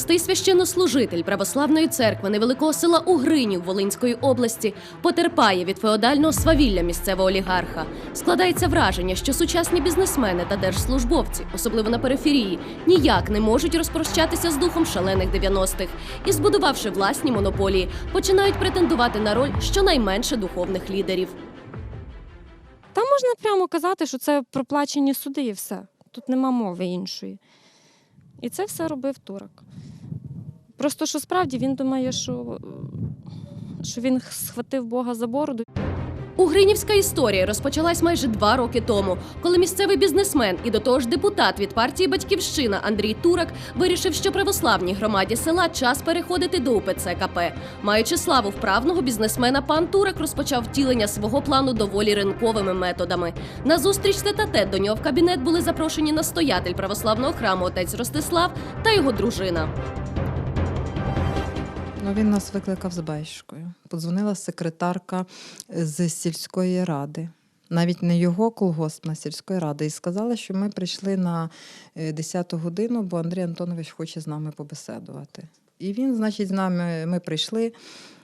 Простий священнослужитель православної церкви невеликого села Угринів Волинської області потерпає від феодального свавілля місцевого олігарха. Складається враження, що сучасні бізнесмени та держслужбовці, особливо на периферії, ніяк не можуть розпрощатися з духом шалених 90-х і, збудувавши власні монополії, починають претендувати на роль щонайменше духовних лідерів. Та можна прямо казати, що це проплачені суди і все. Тут нема мови іншої. І це все робив турок. Просто що справді він думає, що, що він схватив Бога за бороду. Угринівська історія розпочалась майже два роки тому, коли місцевий бізнесмен і до того ж депутат від партії Батьківщина Андрій Турак вирішив, що православній громаді села час переходити до УПЦ КП. Маючи славу вправного бізнесмена, пан Турак розпочав втілення свого плану доволі ринковими методами. На зустріч тет-а-тет до нього в кабінет були запрошені настоятель православного храму отець Ростислав та його дружина. Ну, він нас викликав з Бейшкою. Подзвонила секретарка з сільської ради. Навіть не його колгоспна сільської ради, і сказала, що ми прийшли на 10-ту годину, бо Андрій Антонович хоче з нами побеседувати. І він, значить, з нами ми прийшли.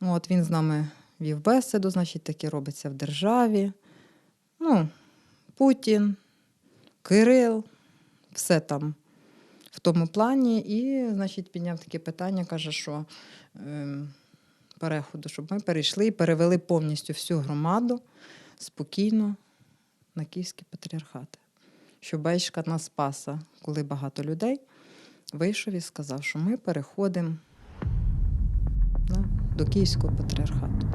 От він з нами вів бесіду, значить, таке робиться в державі. Ну, Путін, Кирил, все там в тому плані. І, значить, підняв таке питання, каже, що ем, переходу, щоб ми перейшли і перевели повністю всю громаду спокійно на Київський патріархат. Що Бейшка нас спаса, коли багато людей вийшов і сказав, що ми переходимо до Київського патріархату.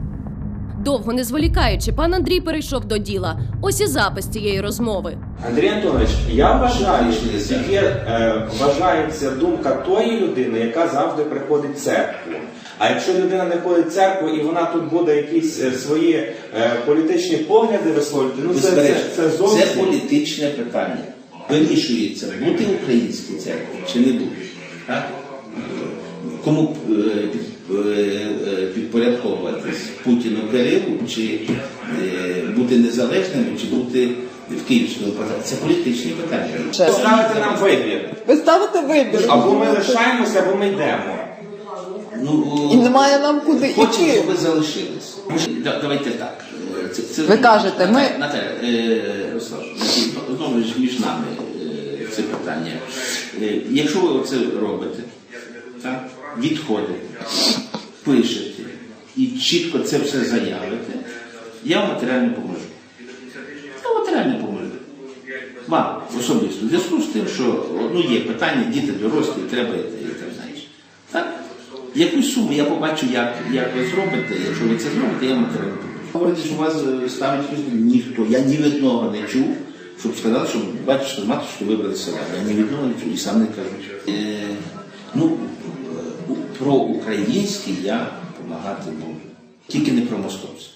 Довго не зволікаючи, пан Андрій перейшов до діла. Ось і запис цієї розмови. Андрій Антонович, я вважаю, що є, е, вважається думка тої людини, яка завжди приходить в церкву. А якщо людина не ходить в церкву і вона тут буде якісь е, свої е, політичні погляди висловлювати, ну це, це, це це зовсім політичне питання. Вирішується, бути українській церкві чи не бути. Кому е, підпорядковуватись Путіну Кирилу, чи е, бути незалежним, чи бути в Київському патріархаті. Це політичні питання. ставити нам вибір. Ви ставите вибір. Або ми лишаємося, або ми йдемо. Ну, І немає нам куди Хочемо, йти. щоб ви залишились. Давайте так. Е, Це, це, Ви кажете, ми- Наталя, е, знову ж між нами е, це питання. Е, Якщо ви оце робите, так, відходите, пишете і чітко це все заявите, я матеріально поможу. Я матеріально поможу. Вам особисто. В зв'язку з тим, що ну, є питання, діти дорослі, треба і так далі. Так? Якусь суму я побачу, як, як ви зробите. Якщо ви це зробите, я матеріально поможу. Говорите, що вас е, ставить ніхто. Я ні від одного не чув, щоб сказали, що батюшка з матушкою вибрали себе. Я ні від одного не чув і сам не кажу. Е, ну, е, про український я допомагати можу. Тільки не про московський.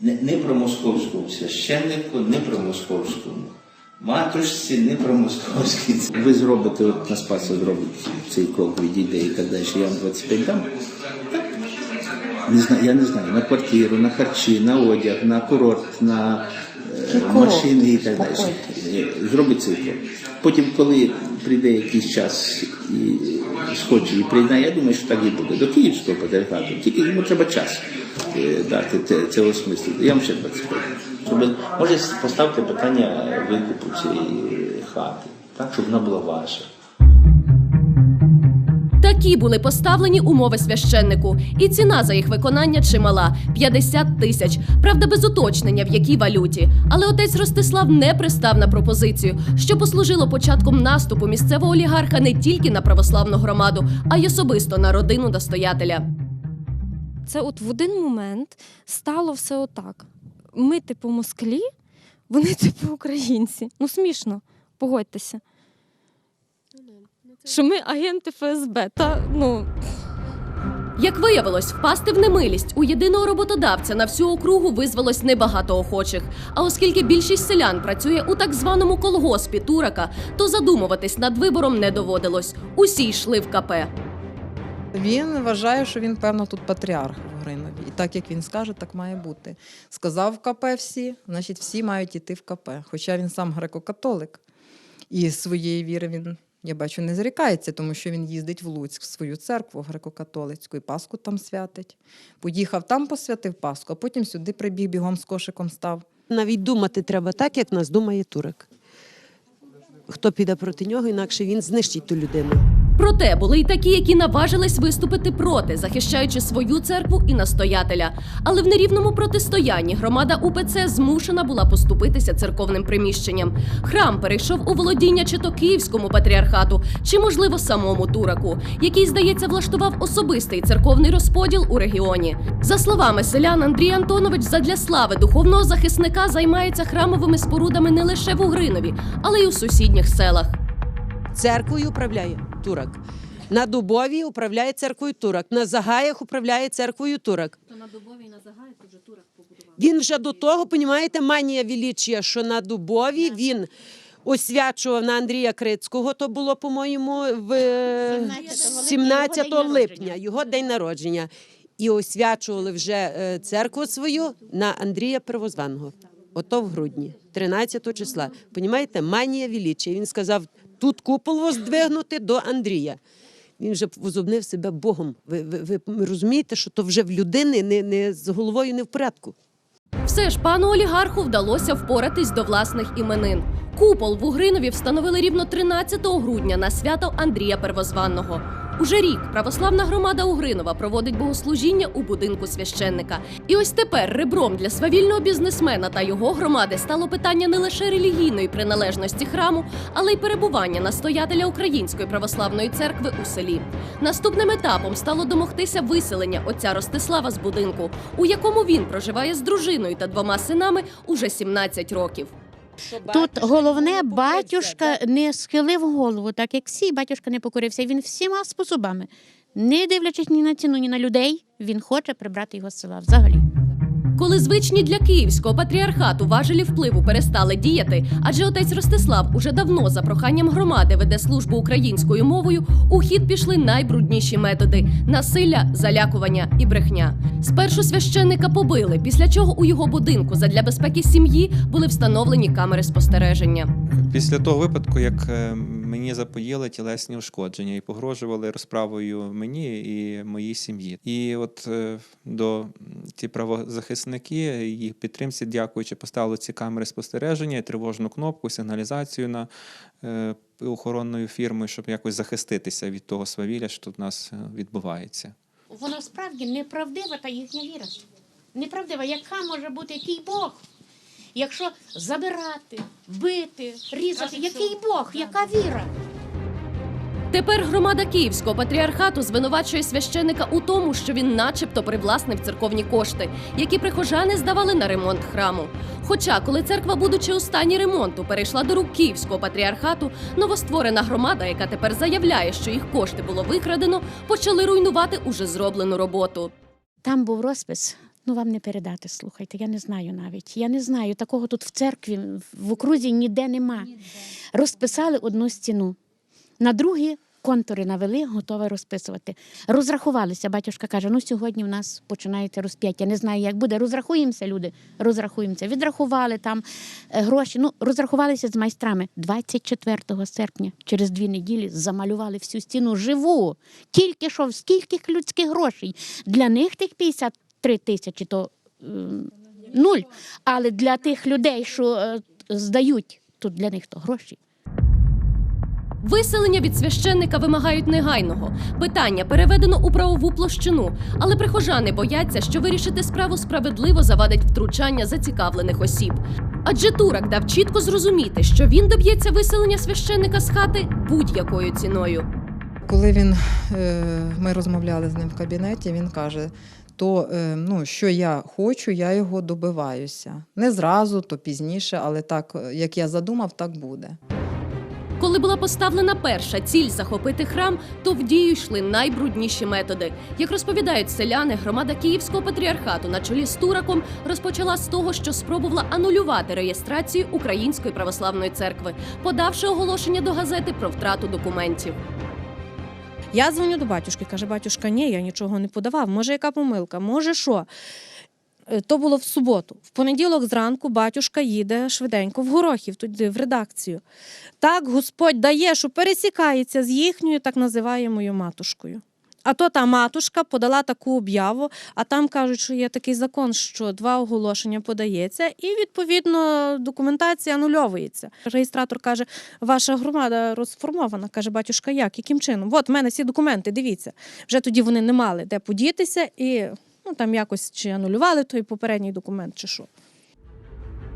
Не, не про московському священнику, не про московському матушці, не про московський. Ви зробите, от на Спаса зробить цей крок, відійде і так далі, я вам 25 дам. Не знаю, я не знаю, на квартиру, на харчі, на одяг, на курорт, на е, машини і так далі. Е, Зробить цей крок. Потім, коли прийде якийсь час і схоче прийде, я думаю, що так і буде. До Київського патріархату. Тільки йому треба час е, дати це, осмислити. Я вам ще 25. Щоб, може, поставте питання викупу цієї хати, так, щоб вона була ваша. Такі були поставлені умови священнику, і ціна за їх виконання чимала 50 тисяч. Правда, без уточнення в якій валюті. Але отець Ростислав не пристав на пропозицію, що послужило початком наступу місцевого олігарха не тільки на православну громаду, а й особисто на родину настоятеля. Це от в один момент стало все отак. Ми, типу, москалі, вони, типу, українці. Ну, смішно, погодьтеся. Що ми агенти ФСБ. Та ну Як виявилось, впасти в немилість у єдиного роботодавця на всю округу визвалось небагато охочих. А оскільки більшість селян працює у так званому колгоспі Турака, то задумуватись над вибором не доводилось. Усі йшли в КП. Він вважає, що він, певно, тут патріарх в Гринові. І так як він скаже, так має бути. Сказав в КП всі, значить, всі мають іти в КП. Хоча він сам греко-католик. І своєї віри він Я бачу, не зрікається, тому що він їздить в Луцьк в свою церкву греко-католицьку і Пасху там святить. Поїхав там, посвятив Пасху, а потім сюди прибіг бігом з кошиком став. Навіть думати треба так, як нас думає турик. Хто піде проти нього, інакше він знищить ту людину. Проте були й такі, які наважились виступити проти, захищаючи свою церкву і настоятеля. Але в нерівному протистоянні громада УПЦ змушена була поступитися церковним приміщенням. Храм перейшов у володіння чи то Київському патріархату, чи можливо самому Тураку, який, здається, влаштував особистий церковний розподіл у регіоні. За словами селян, Андрій Антонович задля слави духовного захисника займається храмовими спорудами не лише в Угринові, але й у сусідніх селах. Церквою управляє турок. На Дубові управляє церквою турок. На Загаях управляє церквою турок. То на Дубові і на Загаї вже Турак побудував. Він вже до того, понімаєте, манія величія, що на Дубові він освячував на Андрія Крицького, то було, по-моєму, в е, 17 липня, його день народження. І освячували вже е, церкву свою на Андрія Первозваного. Ото в грудні, 13 числа. Понімаєте, манія величія. Він сказав, тут купол воздвигнути до Андрія. Він вже возобнив себе Богом. Ви, ви, ви розумієте, що то вже в людини не, не з головою не в порядку. Все ж пану олігарху вдалося впоратись до власних іменин. Купол в Угринові встановили рівно 13 грудня на свято Андрія Первозванного. Уже рік православна громада Угринова проводить богослужіння у будинку священника. І ось тепер ребром для свавільного бізнесмена та його громади стало питання не лише релігійної приналежності храму, але й перебування настоятеля Української православної церкви у селі. Наступним етапом стало домогтися виселення отця Ростислава з будинку, у якому він проживає з дружиною та двома синами уже 17 років. Тут головне, батюшка не схилив голову, так як всі, батюшка не покорився. Він всіма способами, не дивлячись ні на ціну, ні на людей, він хоче прибрати його з села взагалі. Коли звичні для київського патріархату важелі впливу перестали діяти, адже отець Ростислав уже давно за проханням громади веде службу українською мовою, у хід пішли найбрудніші методи: насилля, залякування і брехня. Спершу священника побили, після чого у його будинку задля безпеки сім'ї були встановлені камери спостереження. Після того випадку, як е, мені запоїли тілесні ушкодження і погрожували розправою мені і моїй сім'ї. І от е, до ті правозахисники їх підтримці, дякуючи, поставили ці камери спостереження, і тривожну кнопку, сигналізацію на е, охоронною фірмою, щоб якось захиститися від того свавілля, що тут у нас е, відбувається. Воно справді неправдива та їхня віра. Неправдива, яка може бути який Бог? Якщо забирати, бити, різати, який Бог, яка віра? Тепер громада Київського патріархату звинувачує священика у тому, що він, начебто, привласнив церковні кошти, які прихожани здавали на ремонт храму. Хоча, коли церква, будучи у стані ремонту, перейшла до рук Київського патріархату, новостворена громада, яка тепер заявляє, що їх кошти було викрадено, почали руйнувати уже зроблену роботу. Там був розпис. Ну, вам не передати, слухайте, я не знаю навіть. Я не знаю, такого тут в церкві, в окрузі ніде нема. Розписали одну стіну. На другі контури навели, готові розписувати. Розрахувалися. Батюшка каже: ну сьогодні в нас починається розп'яття. Не знаю, як буде. Розрахуємося, люди. Розрахуємося. Відрахували там е, гроші. Ну, розрахувалися з майстрами. 24 серпня, через дві неділі, замалювали всю стіну живу. Тільки що, скільки людських грошей. Для них тих 53 тисячі то ем, нуль. Але для тих людей, що е, здають, тут для них то гроші. Виселення від священника вимагають негайного. Питання переведено у правову площину, але прихожани бояться, що вирішити справу справедливо завадить втручання зацікавлених осіб. Адже Турак дав чітко зрозуміти, що він доб'ється виселення священника з хати будь-якою ціною. Коли він, е, ми розмовляли з ним в кабінеті, він каже: то е, ну, що я хочу, я його добиваюся. Не зразу, то пізніше, але так, е, як я задумав, так буде. Коли була поставлена перша ціль захопити храм, то в дію йшли найбрудніші методи. Як розповідають селяни, громада Київського патріархату на чолі з Тураком розпочала з того, що спробувала анулювати реєстрацію Української православної церкви, подавши оголошення до газети про втрату документів. Я дзвоню до батюшки, каже, батюшка, ні, я нічого не подавав. Може, яка помилка, може що. Е, То було в суботу. В понеділок зранку батюшка їде швиденько в Горохів, туди в редакцію. Так Господь дає, що пересікається з їхньою так називаємою матушкою. А то та матушка подала таку об'яву, а там кажуть, що є такий закон, що два оголошення подається, і відповідно документація анульовується. Реєстратор каже: ваша громада розформована. каже батюшка, як? Яким чином? От в мене всі документи, дивіться. Вже тоді вони не мали де подітися, і ну там якось чи анулювали той попередній документ, чи що.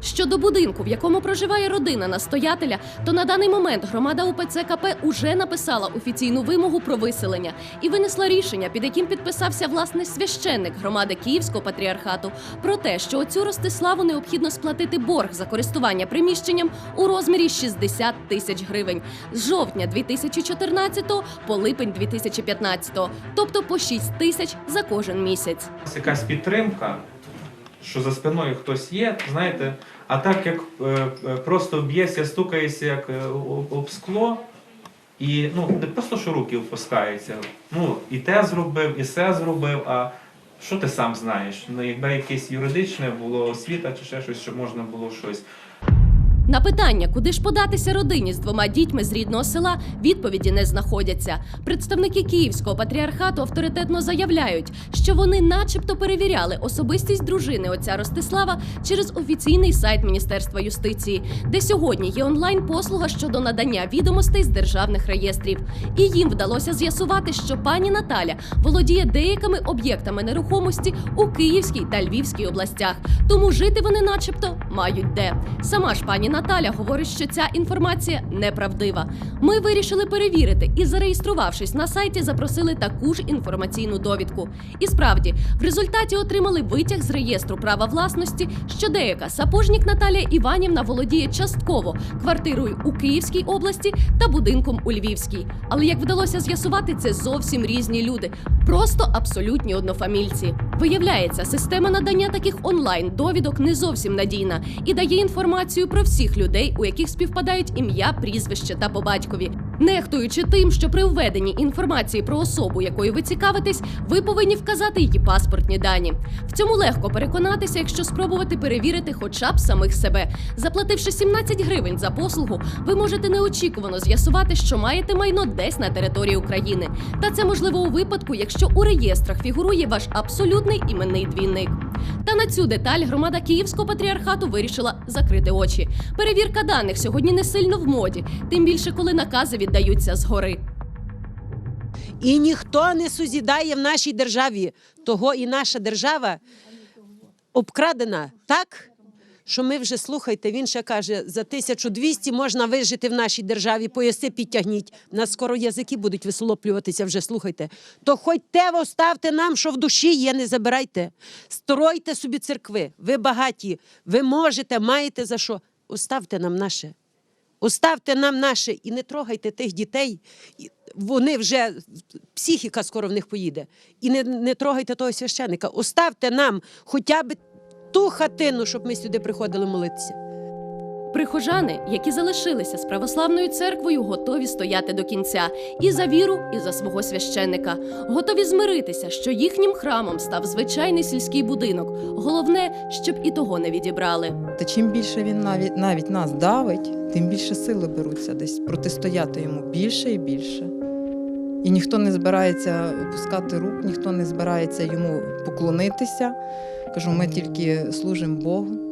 Щодо будинку, в якому проживає родина настоятеля, то на даний момент громада УПЦ КП уже написала офіційну вимогу про виселення і винесла рішення, під яким підписався власне священник громади Київського патріархату про те, що оцю Ростиславу необхідно сплатити борг за користування приміщенням у розмірі 60 тисяч гривень з жовтня 2014 по липень 2015, тобто по 6 тисяч за кожен місяць. якась підтримка, що за спиною хтось є, знаєте, а так як е, е, просто б'єшся, стукаєшся як е, об, скло, і ну, не просто що руки впускаються. Ну, і те зробив, і все зробив, а що ти сам знаєш? Ну, якби якесь юридичне було освіта чи ще щось, щоб можна було щось. На питання, куди ж податися родині з двома дітьми з рідного села, відповіді не знаходяться. Представники Київського патріархату авторитетно заявляють, що вони, начебто, перевіряли особистість дружини отця Ростислава через офіційний сайт Міністерства юстиції, де сьогодні є онлайн-послуга щодо надання відомостей з державних реєстрів. І їм вдалося з'ясувати, що пані Наталя володіє деякими об'єктами нерухомості у Київській та Львівській областях. Тому жити вони, начебто, мають де. Сама ж пані Наталя говорить, що ця інформація неправдива. Ми вирішили перевірити і, зареєструвавшись на сайті, запросили таку ж інформаційну довідку. І справді, в результаті отримали витяг з реєстру права власності, що деяка сапожнік Наталія Іванівна володіє частково квартирою у Київській області та будинком у Львівській. Але як вдалося з'ясувати, це зовсім різні люди, просто абсолютні однофамільці. Виявляється, система надання таких онлайн довідок не зовсім надійна і дає інформацію про всіх людей, у яких співпадають ім'я, прізвище та по батькові. Нехтуючи тим, що при введенні інформації про особу, якою ви цікавитесь, ви повинні вказати її паспортні дані. В цьому легко переконатися, якщо спробувати перевірити хоча б самих себе. Заплативши 17 гривень за послугу, ви можете неочікувано з'ясувати, що маєте майно десь на території України. Та це можливо у випадку, якщо у реєстрах фігурує ваш абсолютний іменний двійник. Та на цю деталь громада Київського патріархату вирішила закрити очі. Перевірка даних сьогодні не сильно в моді, тим більше коли накази віддаються згори. І ніхто не сузідає в нашій державі. Того і наша держава обкрадена так, що ми вже слухайте. Він ще каже: за 1200 можна вижити в нашій державі. Пояси підтягніть. Нас скоро язики будуть висолоплюватися. Вже слухайте. То хоч те оставте нам, що в душі є, не забирайте. Стройте собі церкви. Ви багаті, ви можете, маєте за що. Оставте нам наше. Оставте нам наше і не трогайте тих дітей. Вони вже психіка скоро в них поїде. І не, не трогайте того священика. Оставте нам хоча б ту хатину, щоб ми сюди приходили молитися. Прихожани, які залишилися з православною церквою, готові стояти до кінця і за віру, і за свого священника, готові змиритися, що їхнім храмом став звичайний сільський будинок. Головне, щоб і того не відібрали. Та чим більше він навіть навіть нас давить, тим більше сили беруться десь протистояти йому більше і більше. І ніхто не збирається опускати рук, ніхто не збирається йому поклонитися. Кажу, ми тільки служимо Богу.